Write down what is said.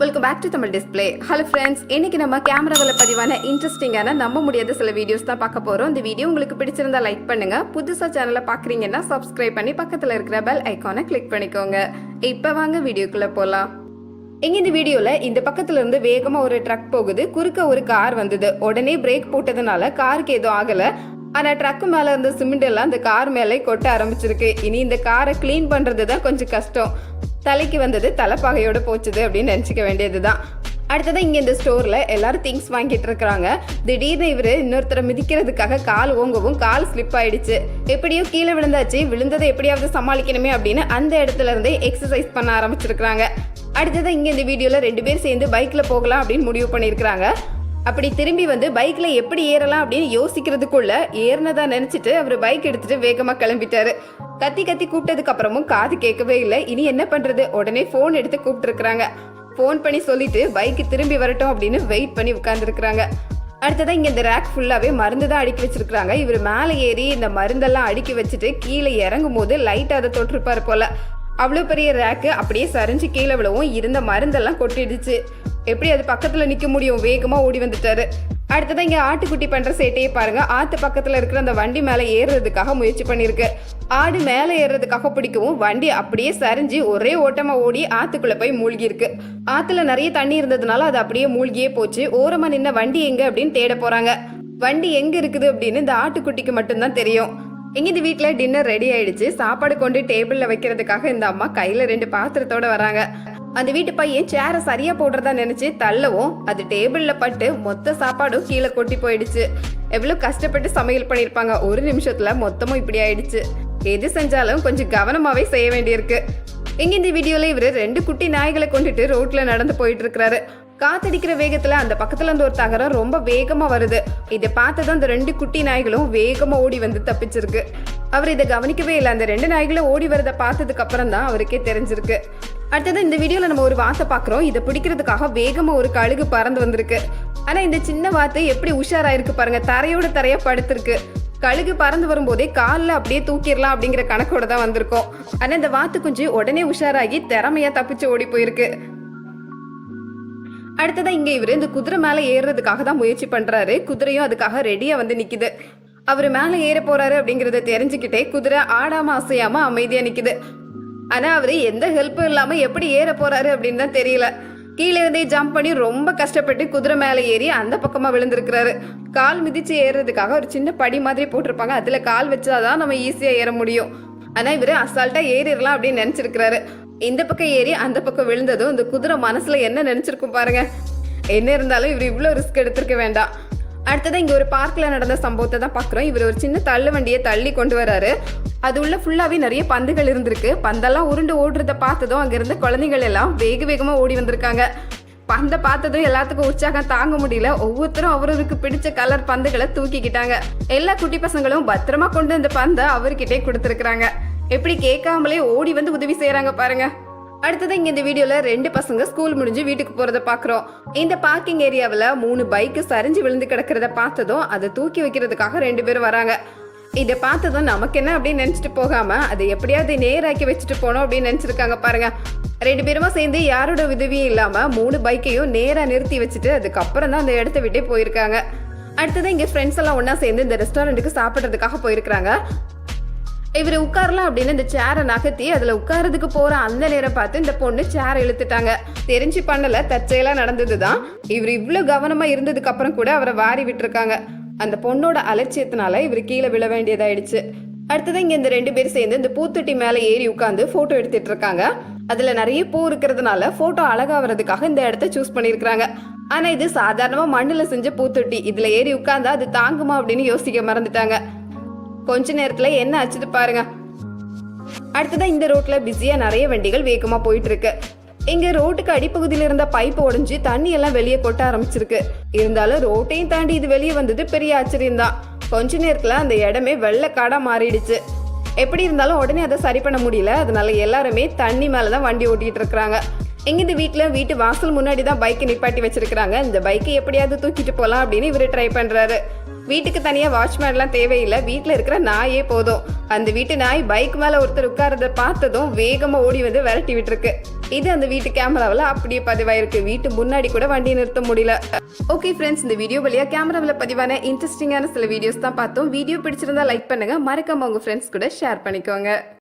Welcome back to Tamil display hello friends இன்னைக்கு நம்ம கேமராவில் பதிவான இன்ட்ரெஸ்டிங்கான நம்ப முடியாத சில வீடியோஸ் தான் பார்க்க போகிறோம் இந்த வீடியோ உங்களுக்கு பிடிச்சிருந்தா லைக் பண்ணுங்க. புதுசாக சேனலை பார்க்குறீங்கன்னா சப்ஸ்கிரைப் பண்ணி பக்கத்தில் இருக்கிற பெல் ஐக்கானை கிளிக் பண்ணிக்கோங்க. இப்போ வாங்க வீடியோக்குள்ளே போகலாம் இங்க இந்த வீடியோல இந்த பக்கத்துல இருந்து வேகமா ஒரு ட்ரக் போகுது. குறுக்க ஒரு கார் வந்தது. உடனே பிரேக் போட்டதுனால காருக்கு எதுவும் ஆகல. ஆனா ட்ரக்கு மேல இருந்த சிமெண்ட் எல்லாம் அந்த கார் மேலே கொட்ட ஆரம்பிச்சிருக்கு. இனி இந்த காரை க்ளீன் பண்றது தான் கொஞ்சம் கஷ்டம். தலைக்கு வந்தது தலைப்பாகையோடு போச்சுது அப்படின்னு நினச்சிக்க வேண்டியது தான் அடுத்ததான் இங்கே இந்த ஸ்டோரில் எல்லாரும் திங்ஸ் வாங்கிட்டு இருக்கிறாங்க. திடீர்னு இவரு இன்னொருத்தரை மிதிக்கிறதுக்காக கால் ஓங்கவும் கால் ஸ்லிப் ஆயிடுச்சு. எப்படியோ கீழே விழுந்தாச்சு விழுந்ததை எப்படியாவது சமாளிக்கணுமே அப்படின்னு அந்த இடத்துல இருந்தே எக்ஸசைஸ் பண்ண ஆரம்பிச்சிருக்காங்க அடுத்ததான் இங்கே இந்த வீடியோவில் ரெண்டு பேர் சேர்ந்து பைக்கில் போகலாம் அப்படின்னு முடிவு பண்ணியிருக்கிறாங்க. அப்படி திரும்பி வந்து பைக்ல எப்படி ஏறலாம் அப்படின்னு யோசிக்கிறதுக்குள்ள ஏறினதா நினைச்சிட்டு அவர் பைக் எடுத்துட்டு வேகமா கிளம்பிட்டாரு. கத்தி கத்தி கூப்பிட்டதுக்கு அப்புறமும் காது கேட்கவே இல்லை. இனி என்ன பண்றது? உடனே ஃபோன் எடுத்து கூப்பிட்டு ஃபோன் பண்ணி சொல்லிட்டு பைக் திரும்பி வரட்டும் அப்படின்னு வெயிட் பண்ணி உட்காந்துருக்குறாங்க அடுத்ததான் இங்க இந்த ரேக் ஃபுல்லாவே மருந்து தான் அடுக்கி வச்சிருக்காங்க இவர் மேலே ஏறி இந்த மருந்தெல்லாம் அடுக்கி வச்சுட்டு கீழே இறங்கும் போது லைட்டாக அதை தொட்டிருப்பாரு போல. அவ்வளோ பெரிய ரேக்கு அப்படியே சரிஞ்சு கீழே விழவும் இருந்த மருந்தெல்லாம் கொட்டிடுச்சு. எப்படி அது பக்கத்தில் நிற்க முடியும்? வேகமாக ஓடி வந்துட்டாரு. அடுத்ததான் இங்கே ஆட்டுக்குட்டி பண்ணுற சேட்டையை பாருங்க. ஆத்து பக்கத்தில் இருக்கிற அந்த வண்டி மேலே ஏறுறதுக்காக முயற்சி பண்ணியிருக்கு. ஆடு மேலே ஏறுறதுக்காக பிடிக்கவும் வண்டி அப்படியே சரிஞ்சு ஒரே ஓட்டமாக ஓடி ஆற்றுக்குள்ளே போய் மூழ்கி இருக்கு ஆற்றுல நிறைய தண்ணி இருந்ததுனால அது அப்படியே மூழ்கியே போச்சு. ஓரமாக நின்ன வண்டி எங்கே அப்படின்னு தேட போகிறாங்க வண்டி எங்கே இருக்குது அப்படின்னு இந்த ஆட்டுக்குட்டிக்கு மட்டும்தான் தெரியும். இங்க இந்த வீட்டில் டின்னர் ரெடி ஆயிடுச்சு. சாப்பாடு கொண்டு டேபிளில் வைக்கிறதுக்காக இந்த அம்மா கையில் ரெண்டு பாத்திரத்தோட வராங்க. அந்த வீட்டு பையன் சேரை சரியா போடுறதா நினைச்சு தள்ளவும் அது டேபிள்ல பட்டு மொத்த சாப்பாடும் கீழே கொட்டி போயிடுச்சு. எவ்வளவு கஷ்டப்பட்டு சமையல் பண்ணியிருப்பாங்க. ஒரு நிமிஷத்துல மொத்தமும் இப்படி ஆயிடுச்சு. எது செஞ்சாலும் கொஞ்சம் கவனமாவே செய்ய வேண்டியிருக்கு. இங்க இந்த வீடியோல இவரு ரெண்டு குட்டி நாய்களை கொண்டுட்டு ரோட்ல நடந்து போயிட்டு இருக்கிறாரு காத்தடிக்கிற வேகத்துல அந்த பக்கத்துல இருந்து ஒரு தகரம் ரொம்ப வேகமா வருது. இதை பார்த்ததும் அந்த ரெண்டு குட்டி நாய்களும் வேகமா ஓடி வந்து தப்பிச்சிருக்கு. அவர் இதை கவனிக்கவே இல்லை. அந்த ரெண்டு நாய்களும் ஓடி வரதை பார்த்ததுக்கு அப்புறம் தான் அவருக்கே தெரிஞ்சிருக்கு. அடுத்தது இந்த வீடியோல நம்ம ஒரு வாத்தை பாக்குறோம் இதை பிடிக்கிறதுக்காக வேகமா ஒரு கழுகு பறந்து வந்திருக்கு. ஆனா இந்த சின்ன வாத்து எப்படி உஷாராயிருக்கு பாருங்க. தரையோட தரையா படுத்திருக்கு. கழுகு பறந்து வரும்போதே காலில் அப்படியே தூக்கிடலாம் அப்படிங்கிற கணக்கோட தான் வந்திருக்கோம். ஆனால் இந்த வாத்து குஞ்சு உடனே உஷாராகி திறமையா தப்பிச்சு ஓடி போயிருக்கு. அடுத்ததான் இங்கே இவரு இந்த குதிரை மேலே ஏறுறதுக்காக தான் முயற்சி பண்றாரு. குதிரையும் அதுக்காக ரெடியா வந்து நிற்கிது அவர் மேலே ஏற போறாரு அப்படிங்கிறத தெரிஞ்சுக்கிட்டே குதிரை ஆடாம அசையாம அமைதியா நிற்கிது ஆனால் அவர் எந்த ஹெல்ப்பும் இல்லாமல் எப்படி ஏற போகிறாரு அப்படின்னு தான் தெரியல. கீழே இருந்தே ஜம்ப் பண்ணி ரொம்ப கஷ்டப்பட்டு குதிரை மேலே ஏறி அந்த பக்கமாக விழுந்திருக்கிறாரு. கால் மிதிச்சு ஏறுறதுக்காக ஒரு சின்ன படி மாதிரி போட்டிருப்பாங்க. அதில் கால் வச்சாதான் நம்ம ஈஸியாக ஏற முடியும். ஆனால் இவர் அசால்ட்டாக ஏறிடலாம் அப்படின்னு நினச்சிருக்கிறாரு. இந்த பக்கம் ஏறி அந்த பக்கம் விழுந்ததும் இந்த குதிரை மனசில் என்ன நினச்சிருக்கும் பாருங்க. என்ன இருந்தாலும் இவர் இவ்வளோ ரிஸ்க் எடுத்திருக்க வேண்டாம். அடுத்ததான் இங்கே ஒரு பார்க்கில் நடந்த சம்பவத்தை தான் பார்க்குறோம் இவர் ஒரு சின்ன தள்ளு வண்டியை தள்ளி கொண்டு வராரு. அது உள்ள ஃபுல்லாகவே நிறைய பந்துகள் இருந்திருக்கு. பந்தெல்லாம் உருண்டு ஓடுறத பார்த்ததும் அங்கேருந்து குழந்தைகள் எல்லாம் வேக வேகமாக ஓடி வந்திருக்காங்க. பந்தை பார்த்ததும் எல்லாத்துக்கும் உற்சாகம் தாங்க முடியல. ஒவ்வொருத்தரும் அவரவருக்கு பிடிச்ச கலர் பந்துகளை தூக்கிக்கிட்டாங்க. எல்லா குட்டி பசங்களும் பத்திரமா கொண்டு இந்த பந்தை அவர்கிட்டே கொடுத்துருக்குறாங்க. எப்படி கேட்காமலே ஓடி வந்து உதவி செய்கிறாங்க பாருங்கள் அடுத்தது இங்க இந்த வீடியோல ரெண்டு பசங்க ஸ்கூல் முடிஞ்சு வீட்டுக்கு போறத பாக்குறோம். இந்த பார்க்கிங் ஏரியாவில் மூணு பைக் சரிஞ்சு விழுந்து கிடக்கிறத பார்த்ததும் அதை தூக்கி வைக்கிறதுக்காக ரெண்டு பேரும் வராங்க. இதை பார்த்ததும் நமக்கு என்ன அப்படின்னு நினைச்சிட்டு போகாம அதை எப்படியாவது நேராக்கி வச்சுட்டு போனோம் அப்படின்னு நினைச்சிருக்காங்க பாருங்க. ரெண்டு பேருமா சேர்ந்து யாரோட உதவியும் இல்லாம மூணு பைக்கையும் நேரா நிறுத்தி வச்சுட்டு அதுக்கப்புறம் தான் அந்த இடத்த விட்டே போயிருக்காங்க. அடுத்தது இங்க ஃப்ரெண்ட்ஸ் எல்லாம் ஒன்றா சேர்ந்து இந்த ரெஸ்டாரண்ட்டுக்கு சாப்பிட்றதுக்காக போயிருக்காங்க இவர் உட்காரலாம் அப்படின்னு இந்த சேரை நகர்த்தி அதுல உட்காரதுக்கு போற அந்த நேரம் பார்த்து இந்த பொண்ணு சேரை இழுத்துட்டாங்க. தெரிஞ்சு பண்ணல நடந்தது நடந்ததுதான். இவர் இவ்வளவு கவனமா இருந்ததுக்கு அப்புறம் கூட அவரை வாரி விட்டுருக்காங்க. அந்த பொண்ணோட அலட்சியத்தினால இவர் கீழே விழ வேண்டியதாயிடுச்சு. அடுத்தது இங்க இந்த ரெண்டு பேரும் சேர்ந்து இந்த பூத்தொட்டி மேல ஏறி உட்காந்து போட்டோ எடுத்துட்டு இருக்காங்க. அதுல நிறைய பூ இருக்கிறதுனால போட்டோ அழகாகிறதுக்காக இந்த இடத்த சூஸ் பண்ணிருக்காங்க ஆனா இது சாதாரணமா மண்ணுல செஞ்ச பூத்தொட்டி. இதுல ஏறி உட்காந்தா அது தாங்குமா அப்படின்னு யோசிக்க மறந்துட்டாங்க. கொஞ்ச நேரத்துல என்ன ஆச்சுது பாருங்க. அடுத்ததா இந்த ரோட்ல பிஸியா நிறைய வண்டிகள் வேகமா போயிட்டு இருக்கு இங்க ரோட்டுக்கு அடிப்பகுதியில இருந்த பைப் உடைஞ்சு தண்ணி எல்லாம் வெளியே கொட்ட ஆரம்பிச்சிருக்கு. இருந்தாலும் ரோட்டையும் தாண்டி இது வெளியே வந்தது பெரிய ஆச்சரியம் தான். கொஞ்ச நேரத்துல அந்த இடமே வெள்ளக்காடா மாறிடுச்சு. எப்படி இருந்தாலும் உடனே அதை சரி பண்ண முடியல. அதனால எல்லாருமே தண்ணி மேலதான் வண்டி ஓட்டிட்டு இருக்கிறாங்க. எங்க இந்த வீட்டுல வீட்டு வாசல் முன்னாடி தான் பைக்கை நிப்பாட்டி வச்சிருக்காங்க இந்த பைக்கை எப்படியாவது தூக்கிட்டு போலாம் அப்படின்னு இவரு ட்ரை பண்றாரு. வீட்டுக்கு தனியாக வாட்ச்மேன்லாம் தேவையில்லை. வீட்டில் இருக்கிற நாயே போதும். அந்த வீட்டு நாய் பைக் மேலே ஒருத்தர் உட்காரத பார்த்ததும் வேகமாக ஓடி வந்து விரட்டி விட்டுருக்கு. இது அந்த வீட்டு கேமராவில் அப்படியே பதிவாயிருக்கு. வீட்டு முன்னாடி கூட வண்டி நிறுத்த முடியல. ஓகே ஃப்ரெண்ட்ஸ் இந்த வீடியோ வழியா கேமராவில் பதிவான இன்ட்ரெஸ்டிங்கான சில வீடியோஸ் தான் பார்த்தோம். வீடியோ பிடிச்சிருந்தா லைக் பண்ணுங்க. மறக்காம உங்கள் ஃப்ரெண்ட்ஸ் கூட ஷேர் பண்ணிக்கோங்க.